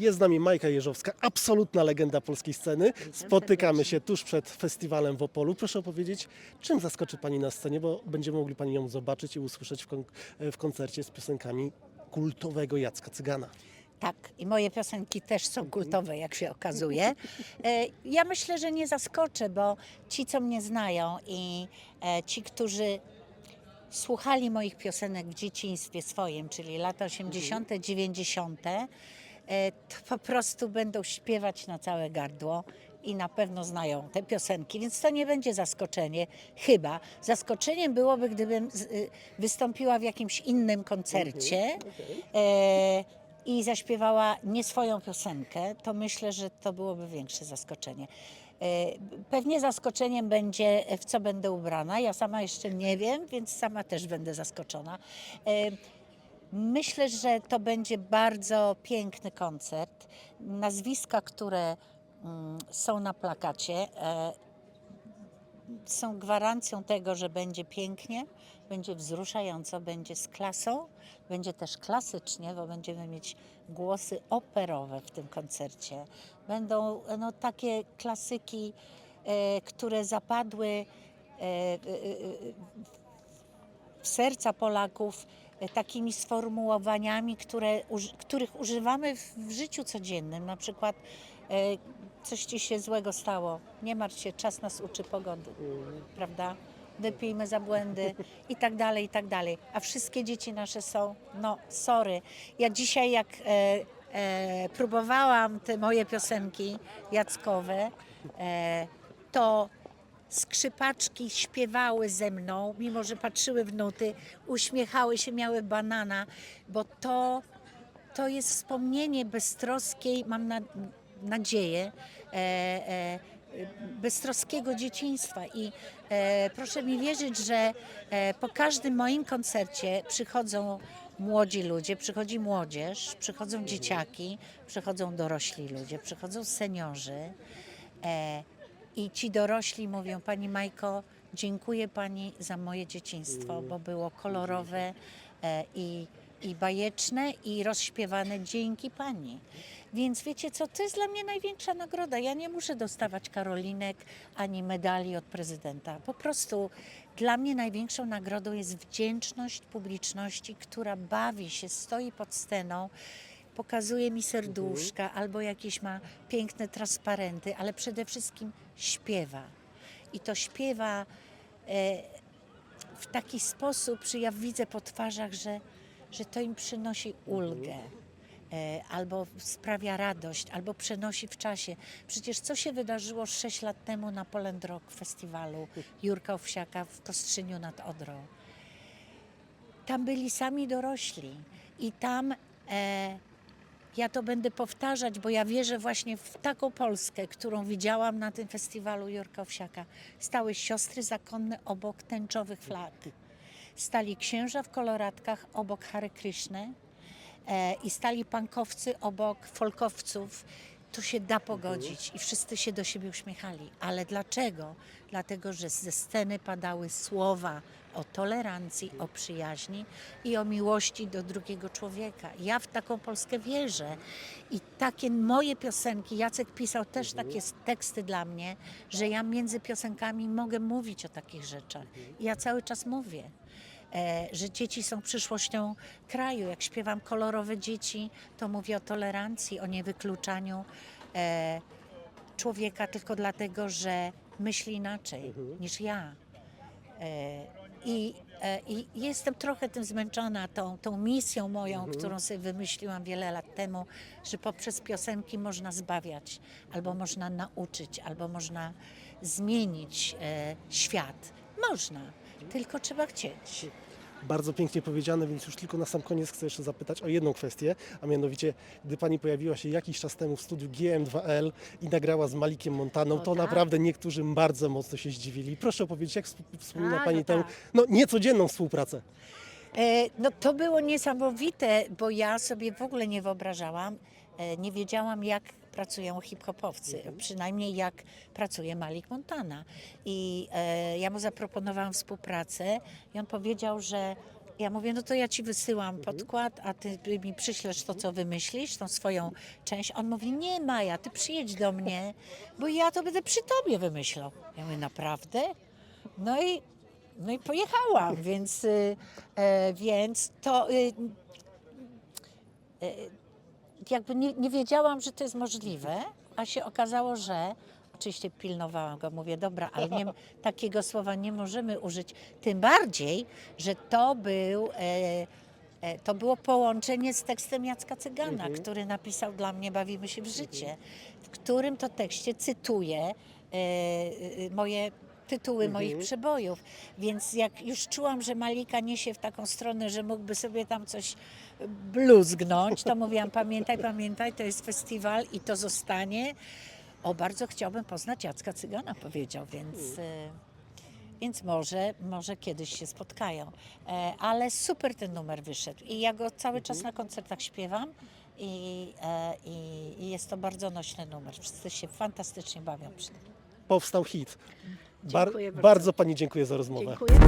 Jest z nami Majka Jeżowska, absolutna legenda polskiej sceny. Spotykamy się tuż przed festiwalem w Opolu. Proszę opowiedzieć, czym zaskoczy Pani na scenie, bo będziemy mogli Pani ją zobaczyć i usłyszeć w, kon- w koncercie z piosenkami kultowego Jacka Cygana. Tak, i moje piosenki też są kultowe, jak się okazuje. E, Ja myślę, że nie zaskoczę, bo ci, co mnie znają i e, ci, którzy słuchali moich piosenek w dzieciństwie swoim, czyli lata 80., 90., e, to po prostu będą śpiewać na całe gardło i na pewno znają te piosenki, więc to nie będzie zaskoczenie. Chyba zaskoczeniem byłoby, gdybym y, wystąpiła w jakimś innym koncercie e, i zaśpiewała nie swoją piosenkę, to myślę, że to byłoby większe zaskoczenie. E, Pewnie zaskoczeniem będzie, w co będę ubrana. Ja sama jeszcze nie wiem, więc sama też będę zaskoczona. Myślę, że to będzie bardzo piękny koncert. Nazwiska, które mm, są na plakacie, e, są gwarancją tego, że będzie pięknie, będzie wzruszająco, będzie z klasą, będzie też klasycznie, bo będziemy mieć głosy operowe w tym koncercie. Będą no, takie klasyki, e, które zapadły e, w serca Polaków takimi sformułowaniami, które, których używamy w, w życiu codziennym. Na przykład e, coś ci się złego stało, nie martw się, czas nas uczy pogody, prawda? Wypijmy za błędy i tak dalej, i tak dalej. A wszystkie dzieci nasze są, no sorry. Ja dzisiaj jak e, e, próbowałam te moje piosenki jackowe, e, to skrzypaczki śpiewały ze mną, mimo że patrzyły w nuty, uśmiechały się, miały banana, bo to, to jest wspomnienie beztroskiej, mam na, nadzieję, e, e, beztroskiego dzieciństwa. I e, proszę mi wierzyć, że e, po każdym moim koncercie przychodzą młodzi ludzie, przychodzi młodzież, przychodzą dzieciaki, przychodzą dorośli ludzie, przychodzą seniorzy. E, I ci dorośli mówią, Pani Majko, dziękuję Pani za moje dzieciństwo, bo było kolorowe e, i, i bajeczne i rozśpiewane dzięki Pani. Więc wiecie co, to jest dla mnie największa nagroda. Ja nie muszę dostawać karolinek ani medali od prezydenta. Po prostu dla mnie największą nagrodą jest wdzięczność publiczności, która bawi się, stoi pod sceną, pokazuje mi serduszka albo jakieś ma piękne transparenty, ale przede wszystkim śpiewa. I to śpiewa e, w taki sposób, że ja widzę po twarzach, że, że to im przynosi ulgę. E, albo sprawia radość, albo przenosi w czasie. Przecież co się wydarzyło 6 lat temu na Poland Rock Festiwalu Jurka Owsiaka w Kostrzyniu nad Odrą? Tam byli sami dorośli i tam e, ja to będę powtarzać, bo ja wierzę właśnie w taką Polskę, którą widziałam na tym festiwalu Jurka Owsiaka. Stały siostry zakonne obok tęczowych flag. Stali księża w koloratkach obok Hare Krishny e, i stali pankowcy obok folkowców. To się da pogodzić i wszyscy się do siebie uśmiechali. Ale dlaczego? Dlatego, że ze sceny padały słowa o tolerancji, o przyjaźni i o miłości do drugiego człowieka. Ja w taką Polskę wierzę. I takie moje piosenki, Jacek pisał też takie s- teksty dla mnie, że ja między piosenkami mogę mówić o takich rzeczach. I ja cały czas mówię e, że dzieci są przyszłością kraju. Jak śpiewam kolorowe dzieci, to mówię o tolerancji, o niewykluczaniu e, człowieka tylko dlatego, że myśli inaczej niż ja. E, I, e, I jestem trochę tym zmęczona, tą, tą misją moją, którą sobie wymyśliłam wiele lat temu, że poprzez piosenki można zbawiać, albo można nauczyć, albo można zmienić e, świat. Można, tylko trzeba chcieć. Bardzo pięknie powiedziane, więc już tylko na sam koniec chcę jeszcze zapytać o jedną kwestię, a mianowicie, gdy Pani pojawiła się jakiś czas temu w studiu GM2L i nagrała z Malikiem Montaną, O, to tak. naprawdę niektórzy bardzo mocno się zdziwili. Proszę opowiedzieć, jak wsp- wspomina A, Pani no tę, tak. no niecodzienną współpracę. E, No to było niesamowite, bo ja sobie w ogóle nie wyobrażałam, e, nie wiedziałam jak pracują hip-hopowcy, przynajmniej jak pracuje Malik Montana. I e, ja mu zaproponowałam współpracę i on powiedział, że Ja mówię, no to ja ci wysyłam podkład, a ty mi przyślesz to, co wymyślisz, tą swoją część. On mówi, nie Maja, ty przyjedź do mnie, bo ja to będę przy tobie wymyślał. Ja mówię, naprawdę? No i, no i pojechałam, więc, y, e, więc to... Jakby nie, nie wiedziałam, że to jest możliwe, a się okazało, że oczywiście pilnowałam go, mówię, dobra, ale nie, takiego słowa nie możemy użyć, tym bardziej, że to był... E, e, to było połączenie z tekstem Jacka Cygana, który napisał dla mnie Bawimy się w życie, w którym to tekście cytuję e, e, moje tytuły moich przebojów. Więc jak już czułam, że Malika niesie w taką stronę, że mógłby sobie tam coś bluzgnąć, to mówiłam, pamiętaj, pamiętaj, to jest festiwal i to zostanie. O, bardzo chciałbym poznać Jacka Cygana, powiedział, więc... e, Więc może, może kiedyś się spotkają. E, ale super ten numer wyszedł. I ja go cały czas na koncertach śpiewam. I, e, i, I jest to bardzo nośny numer. Wszyscy się fantastycznie bawią przy tym. Powstał hit. Bar- bardzo. bardzo pani dziękuję za rozmowę. Dziękuję.